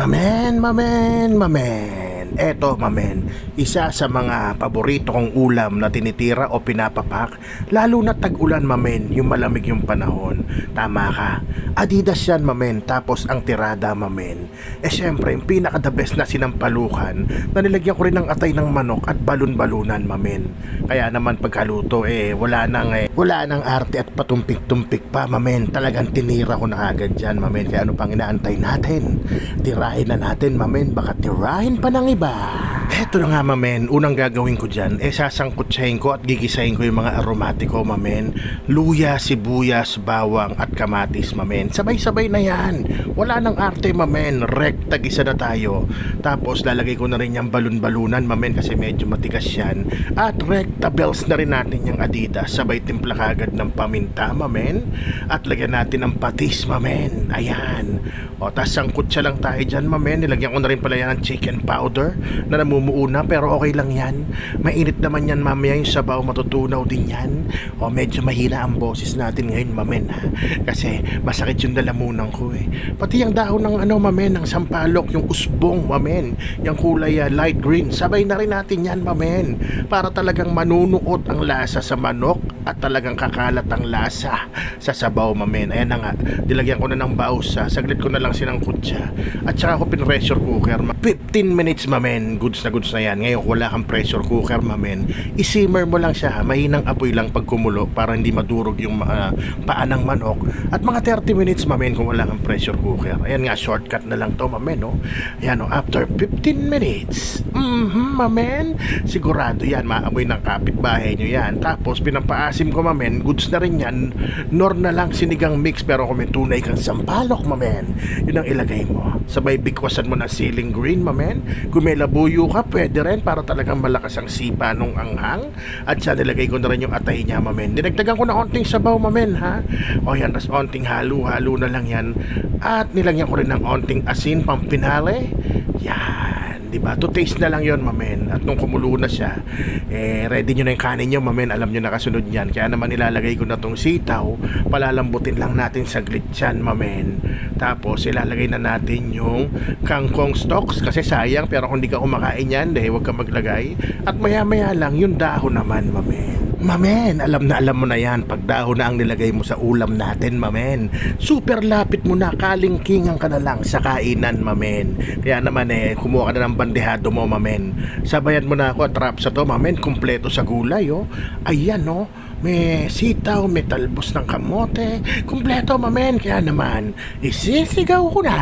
Mamen, mamen, mamen. Eto, mamen, isa sa mga paborito kong ulam na tinitira o pinapapak, lalo na tag-ulan, mamen, yung malamig yung panahon. Tama ka. Adidas yan, mamen, tapos ang tirada, mamen. Eh, syempre, yung pinaka-the best na sinampalukan, na nilagyan ko rin ng atay ng manok at balon-balunan, mamen. Kaya naman pagkaluto, eh, wala nang, eh, wala nang arte at patumpik-tumpik pa, mamen. Talagang tinira ko na agad dyan, mamen. Kaya ano pang inaantay natin? Tirahin na natin, mamen. Baka tirahin pa ng iba. Eto na nga, mamen. Unang gagawin ko dyan, eh, sasangkutsahin ko at gigisahin ko yung mga aromatiko, mamen. Luya, sibuyas, bawang at kamatis, mamen. Sabay-sabay na yan. Wala nang arte, mamen. Rekta, gisa na tayo. Tapos, lalagay ko na rin yung balon-balunan, mamen, kasi medyo matigas yan. At rekta bells na rin natin yung adidas. Sabay timpla kagad ng paminta, mamen. At lagyan natin ng patis, mamen. Ayan. O, tas sangkutsa lang tayo dyan, mamen. Nilagyan ko na rin pala yan ng chicken powder na namumuuna, pero okay lang yan. Mainit naman yan, mamaya yung sabaw, matutunaw din yan. O, medyo mahina ang boses natin ngayon, mamen, ha? Kasi masakit yung dalamunan ko, eh. Pati yung dahon ng, ano, mamen, ng sampalok, yung usbong, mamen. Yung kulay ah, light green. Sabay na rin natin yan, mamen. Para talagang manunuot ang lasa sa manok at talagang kakalat ang lasa sa sabaw, mamen. Ayan na nga, dilagyan ko na ng bausa. Saglit ko na lang silang kutsa. At saka ako pin-pressure cooker. Ma- 15 minutes, mamen. Goods na goods na yan. Ngayon, wala kang pressure cooker, mamen. I-simmer mo lang siya. Mahinang apoy lang pag kumulo para hindi madurog yung ah, paa ng manok. At mga 30 minutes, mamen, kung wala kang pressure cooker. Ayan nga, shortcut na lang to, mamen, no? Ayan, no? After 15 minutes, mhm, mamen, sigurado yan, maamoy ng kapitbahay nyo yan. Tapos, pinapaasim ko, mamen, goods na rin yan. Nor na lang sinigang mix, pero kung may tunay kang sampalok, mamen, yun ang ilagay mo. Sabay bikwasan mo na ceiling green, mamen. Kung may labuyo ka, pwede rin para talagang malakas ang sipa nung anghang. At siya, nilagay ko na rin yung atay niya, mamen. Dinagdagan ko na onting sabaw, mamen, ha? O yan, tas onting halo-halo na lang yan. At nilagyan ko rin ng onting asin, pampinale. Yan, di ba? To taste na lang yon mamen. At nung kumulo na siya, eh, ready nyo na yung kanin nyo, mamen. Alam nyo na kasunod yan. Kaya naman ilalagay ko na tong sitaw. Palalambutin lang natin saglit yan, mamen. Tapos, ilalagay na natin yung kangkong stalks. Kasi sayang, pero kung di ka kumakain yan, dahil huwag ka maglagay. At maya-maya lang, yung dahon naman, mamen. Mamen, alam na alam mo na yan pag dahon na ang nilagay mo sa ulam natin, mamen. Super lapit mo na, kalingkingan ka na lang sa kainan, mamen. Kaya naman eh, kumuha ka na ng bandehado mo, mamen. Sabayan mo na ako trap sa to, mamen. Kompleto sa gulay, oh. Ayan, oh. May sitaw, may talbos ng kamote. Kompleto, mamen. Kaya naman, isisigaw ko na.